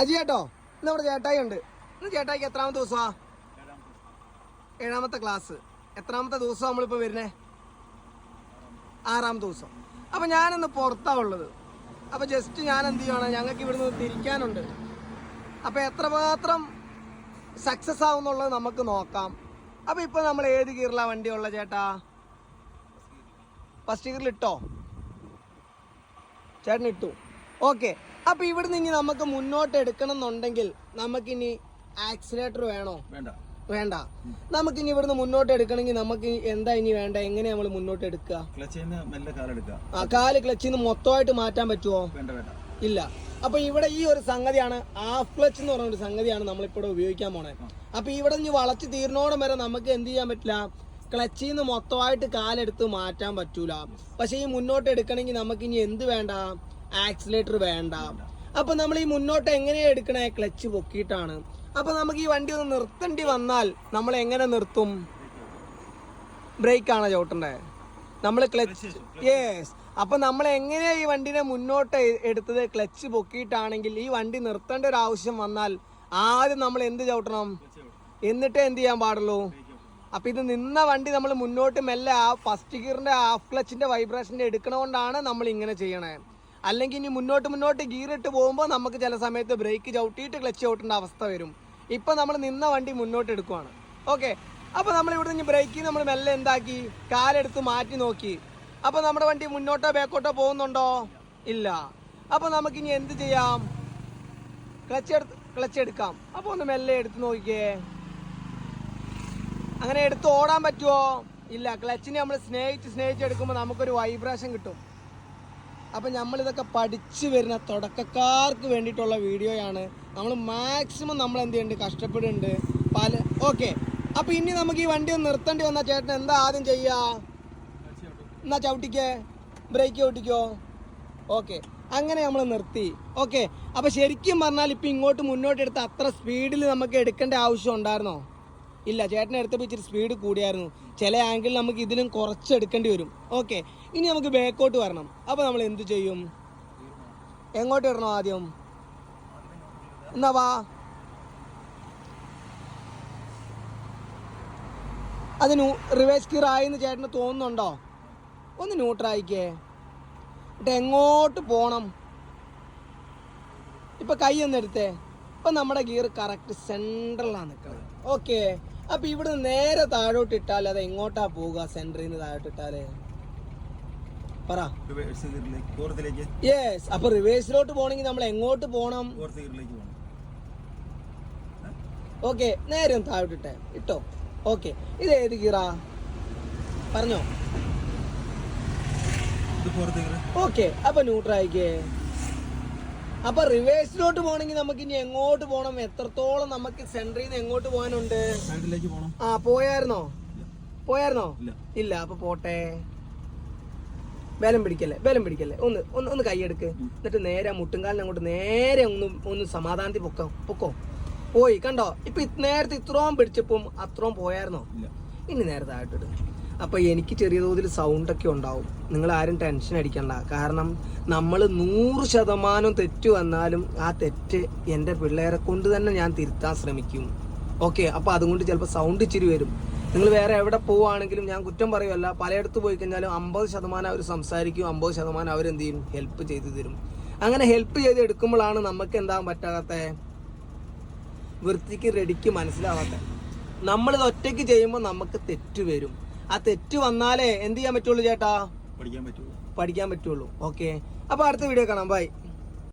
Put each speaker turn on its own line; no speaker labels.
അജി ചേട്ടോ ഇന്ന് ചേട്ടായി ഉണ്ട്. ഇന്ന് ചേട്ടായിക്ക് എത്രാമത്തെ ദിവസമാ? ഏഴാമത്തെ ക്ലാസ് എത്രാമത്തെ ദിവസം നമ്മളിപ്പോൾ വരുന്നേ? ആറാമത്തെ ദിവസം. അപ്പം ഞാനിന്ന് പുറത്താ ഉള്ളത്. അപ്പം ജസ്റ്റ് ഞാൻ എന്ത് ചെയ്യണം ഞങ്ങൾക്ക് ഇവിടുന്ന് തിരിക്കാനുണ്ട്. അപ്പം എത്രമാത്രം സക്സസ് ആവുന്നുള്ളത് നമുക്ക് നോക്കാം. അപ്പം ഇപ്പം നമ്മൾ ഏത് വണ്ടി ഉള്ള ചേട്ടാ? ഫസ്റ്റ് ഗിയറിൽ ഇട്ടോ? ചേട്ടൻ ഇട്ടു ഓക്കെ അപ്പൊ ഇവിടുന്ന് ഇനി നമുക്ക് മുന്നോട്ട് എടുക്കണം എന്നുണ്ടെങ്കിൽ നമുക്കിനി ആക്സിലേറ്റർ വേണോ?
വേണ്ട.
വേണ്ട. നമുക്കിനി ഇവിടുന്ന് മുന്നോട്ട് എടുക്കണമെങ്കിൽ നമുക്ക് എന്താ ഇനി വേണ്ട? എങ്ങനെ നമ്മൾ മുന്നോട്ട് എടുക്കുക ആ കാൽ ക്ലച്ചിൽ നിന്ന് മൊത്തമായിട്ട് മാറ്റാൻ പറ്റുമോ ഇല്ല. അപ്പൊ ഇവിടെ ഈ ഒരു സംഗതിയാണ് ഹാഫ് ക്ലച്ച് എന്ന് പറഞ്ഞ ഒരു സംഗതിയാണ് നമ്മളിപ്പോൾ ഉപയോഗിക്കാൻ പോണേ. അപ്പൊ ഇവിടെ ഇനി വളച്ച് തീർന്നോടം വരെ നമുക്ക് എന്ത് ചെയ്യാൻ പറ്റില്ല? ക്ലച്ചിൽ നിന്ന് മൊത്തമായിട്ട് കാലെടുത്ത് മാറ്റാൻ പറ്റൂല. പക്ഷെ ഈ മുന്നോട്ട് എടുക്കണമെങ്കിൽ നമുക്ക് ഇനി എന്ത് വേണ്ട? ആക്സിലേറ്റർ വേണ്ട. അപ്പൊ നമ്മൾ ഈ മുന്നോട്ട് എങ്ങനെയാണ് എടുക്കണേ? ക്ലച്ച് പൊക്കിയിട്ടാണ്. അപ്പൊ നമുക്ക് ഈ വണ്ടി ഒന്ന് നിർത്തേണ്ടി വന്നാൽ നമ്മൾ എങ്ങനെ നിർത്തും? ബ്രേക്ക് ആണോ ചവിട്ടണ്ടേ? നമ്മൾ ക്ലച്ച് യെസ് അപ്പൊ നമ്മൾ എങ്ങനെയാ ഈ വണ്ടിനെ മുന്നോട്ട് എടുത്തത്? ക്ലച്ച് പൊക്കിയിട്ടാണെങ്കിൽ ഈ വണ്ടി നിർത്തേണ്ട ഒരു ആവശ്യം വന്നാൽ ആദ്യം നമ്മൾ എന്ത് ചവിട്ടണം? എന്നിട്ടേ എന്ത് ചെയ്യാൻ പാടുള്ളൂ? അപ്പൊ ഇത് നിന്ന വണ്ടി നമ്മൾ മുന്നോട്ട് മെല്ലെ ആ ഫസ്റ്റ് ഗിയറിന്റെ ഹാഫ് ക്ലച്ചിന്റെ വൈബ്രേഷന്റെ എടുക്കണോണ്ടാണ് നമ്മൾ ഇങ്ങനെ ചെയ്യണേ. അല്ലെങ്കിൽ ഇനി മുന്നോട്ട് മുന്നോട്ട് ഗീറിട്ട് പോകുമ്പോൾ നമുക്ക് ചില സമയത്ത് ബ്രേക്ക് ചവിട്ടിയിട്ട് ക്ലച്ച് ചവിട്ടേണ്ട അവസ്ഥ വരും. ഇപ്പം നമ്മൾ നിന്ന വണ്ടി മുന്നോട്ട് എടുക്കുവാണ്. ഓക്കെ അപ്പോൾ നമ്മൾ ഇവിടെ നിന്ന് ബ്രേക്കിൽ നമ്മൾ മെല്ലെ എന്താക്കി? കാലെടുത്ത് മാറ്റി നോക്കി. അപ്പോൾ നമ്മുടെ വണ്ടി മുന്നോട്ടോ ബാക്കോട്ടോ പോകുന്നുണ്ടോ? ഇല്ല. അപ്പോൾ നമുക്ക് ഇനി എന്ത് ചെയ്യാം? ക്ലച്ച് എടുത്ത് ക്ലച്ച് എടുക്കാം. അപ്പോൾ ഒന്ന് മെല്ലെ എടുത്ത് നോക്കിക്കേ അങ്ങനെ എടുത്ത് ഓടാൻ പറ്റുമോ ഇല്ല. ക്ലച്ചിനെ നമ്മൾ സ്നേഹിച്ച് സ്നേഹിച്ച് എടുക്കുമ്പോൾ നമുക്കൊരു വൈബ്രേഷൻ കിട്ടും. അപ്പം നമ്മളിതൊക്കെ പഠിച്ചു വരുന്ന തുടക്കക്കാർക്ക് വേണ്ടിയിട്ടുള്ള വീഡിയോയാണ്. നമ്മൾ മാക്സിമം നമ്മൾ എന്ത് ചെയ്യുന്നുണ്ട് കഷ്ടപ്പെടുന്നുണ്ട് പല ഓക്കെ അപ്പം ഇനി നമുക്ക് ഈ വണ്ടി ഒന്ന് നിർത്തേണ്ടി വന്നാൽ ചേട്ടൻ എന്താ ആദ്യം ചെയ്യുക എന്നാ ചവിട്ടിക്കേ? ബ്രേക്ക് ചവിട്ടിക്കോ ഓക്കെ അങ്ങനെ നമ്മൾ നിർത്തി. ഓക്കെ അപ്പം ശരിക്കും പറഞ്ഞാൽ ഇപ്പം ഇങ്ങോട്ട് മുന്നോട്ട് എടുത്ത് അത്ര സ്പീഡിൽ നമുക്ക് എടുക്കേണ്ട ആവശ്യം ഉണ്ടായിരുന്നോ? ഇല്ല ചേട്ടനെ എടുത്തപ്പോൾ ഇച്ചിരി സ്പീഡ് കൂടിയായിരുന്നു. ചില ആംഗിളിൽ നമുക്ക് ഇതിലും കുറച്ചെടുക്കേണ്ടി വരും. ഓക്കെ ഇനി നമുക്ക് ബാക്കോട്ട് വരണം. അപ്പോൾ നമ്മൾ എന്ത് ചെയ്യും? എങ്ങോട്ട് ഇടണം ആദ്യം? എന്നാ വാ. അത് റിവേഴ്സ് ഗിയർ ആയിന്ന് ചേട്ടന് തോന്നുന്നുണ്ടോ? ഒന്ന് ന്യൂട്രായിക്കേ എന്നിട്ട് എങ്ങോട്ട് പോകണം ഇപ്പം കൈ ഒന്ന് എടുത്തേ. ഇപ്പൊ നമ്മുടെ ഗിയർ കറക്റ്റ് സെൻട്രലാണ് നിൽക്കുന്നത് ഓക്കെ അപ്പൊ ഇവിടെ നേരെ താഴോട്ട് ഇട്ടാൽ അത് എങ്ങോട്ടാ പോവുക? സെന്ററിൽ നിന്ന് താഴോട്ട് ഇട്ടാൽ? പറ. യെസ് അപ്പൊ റിവേഴ്സിലോട്ട് പോണെങ്കിൽ നമ്മൾ എങ്ങോട്ട്
പോകണം
ഓക്കെ നേരെ ഒന്ന് താഴോട്ട് ഇട്ടേ. ഇട്ടോ? ഓക്കെ ഇത് ഏത് ഗിയറാ പറഞ്ഞോ? ഓക്കെ അപ്പൊ ന്യൂട്രായിക്കേ അപ്പൊ റിവേഴ്സിലോട്ട് പോകണമെങ്കിൽ നമുക്ക് ഇനി എങ്ങോട്ട് പോകണം? എത്രത്തോളം നമുക്ക് സെന്ററിൽ നിന്ന് എങ്ങോട്ട് പോകാനുണ്ട്? ആ പോയായിരുന്നോ? പോയായിരുന്നോ?
ഇല്ല.
അപ്പൊ പോട്ടെ. ബലം പിടിക്കല്ലേ ബലം പിടിക്കല്ലേ. ഒന്ന് ഒന്ന് ഒന്ന് കൈയെടുക്ക്. എന്നിട്ട് നേരെ മുട്ടുംകാലിന് അങ്ങോട്ട് നേരെ ഒന്ന് ഒന്ന് സമാധാനത്തിൽ പൊക്കോ പൊക്കോ. പോയി കണ്ടോ? ഇപ്പൊ നേരത്തെ ഇത്രയും പിടിച്ചപ്പം അത്രയും പോയായിരുന്നോ? ഇനി നേരത്തെ താഴോട്ടിട് അപ്പൊ എനിക്ക് ചെറിയ തോതിൽ സൗണ്ട് ഒക്കെ ഉണ്ടാവും. നിങ്ങൾ ആരും ടെൻഷൻ അടിക്കണ്ട. കാരണം നമ്മൾ നൂറ് ശതമാനം തെറ്റ് വന്നാലും ആ തെറ്റ് എന്റെ പിള്ളേരെ കൊണ്ട് തന്നെ ഞാൻ തിരുത്താൻ ശ്രമിക്കും. ഓക്കെ അപ്പോൾ അതുകൊണ്ട് ചിലപ്പോൾ സൗണ്ട് ഇച്ചിരി വരും. നിങ്ങൾ വേറെ എവിടെ പോവുകയാണെങ്കിലും ഞാൻ കുറ്റം പറയുമല്ല പലയിടത്ത് പോയി കഴിഞ്ഞാലും അമ്പത് ശതമാനം അവർ സംസാരിക്കും. അമ്പത് ശതമാനം അവരെന്ത് ചെയ്യും? ഹെൽപ്പ് ചെയ്തു തരും. അങ്ങനെ ഹെൽപ്പ് ചെയ്ത് എടുക്കുമ്പോഴാണ് നമുക്ക് എന്താ പറ്റാത്ത വൃത്തിക്ക് റെഡിക്ക് മനസ്സിലാവാത്ത നമ്മളിത് ഒറ്റയ്ക്ക് ചെയ്യുമ്പോൾ നമുക്ക് തെറ്റ് വരും. ആ തെറ്റ് വന്നാലേ എന്ത് ചെയ്യാൻ പറ്റുള്ളൂ ചേട്ടാ?
പഠിക്കാൻ പറ്റുള്ളൂ.
പഠിക്കാൻ പറ്റുള്ളൂ. ഓക്കെ. അപ്പൊ അടുത്ത വീഡിയോ കാണാം. ബൈ.